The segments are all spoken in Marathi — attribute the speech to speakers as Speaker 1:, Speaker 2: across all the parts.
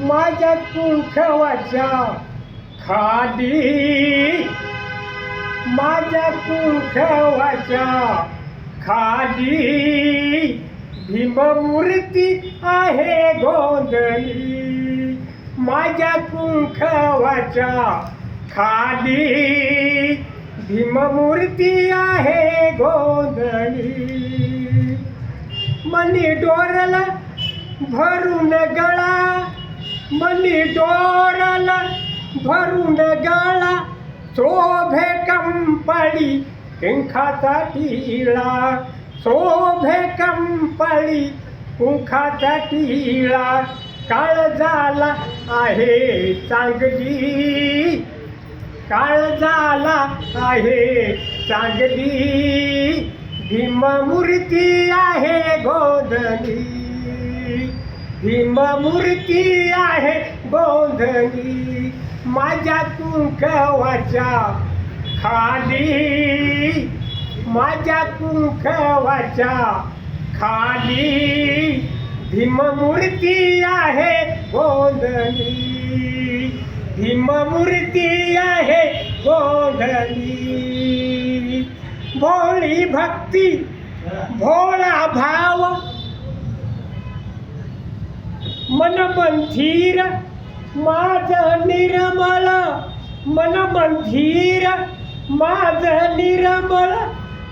Speaker 1: माझ्या कुंखवाच्या खाली. माझ्या कुंखवाच्या खाली. भीममूर्ती आहे गोंधळी. माझ्या कुंखवाच्या खाली. भीममूर्ती आहे गोंधळी. मनी डोरला भरून गळा मनी डोरला भरून गळा शोभे कंपळी किंखाचा टिळा शोभे कंपळी कुंखाचा टिळा काळ झाला आहे चांगली. काळ झाला आहे चांगली. भीममूर्ती आहे गोधली भीममूर्ती आहे गोंधळी. माझ्या कुंकवाच्या खाली. माझ्या कुंकवाच्या खाली. भीममूर्ती आहे गोंधळी. भीममूर्ती आहे गोंधळी. भोळी भक्ती भोळा भाव. मन मंथीर माझ निर्मल। मन मंथीर माझ निर्मळ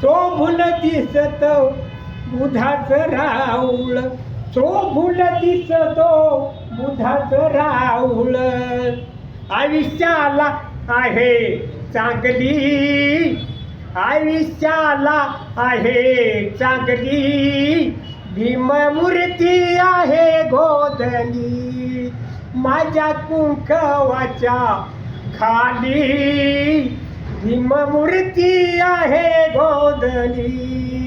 Speaker 1: शोभून दिसत बुधाच राऊळ शोभून दिसतो बुधाच राऊळ आयुष्याला आहे चांगली। आयुष्याला आहे चांगली। भीममूर्ती आहे गोधनी माझ्या कुंकवाच्या खाली भीममूर्ती आहे गोधली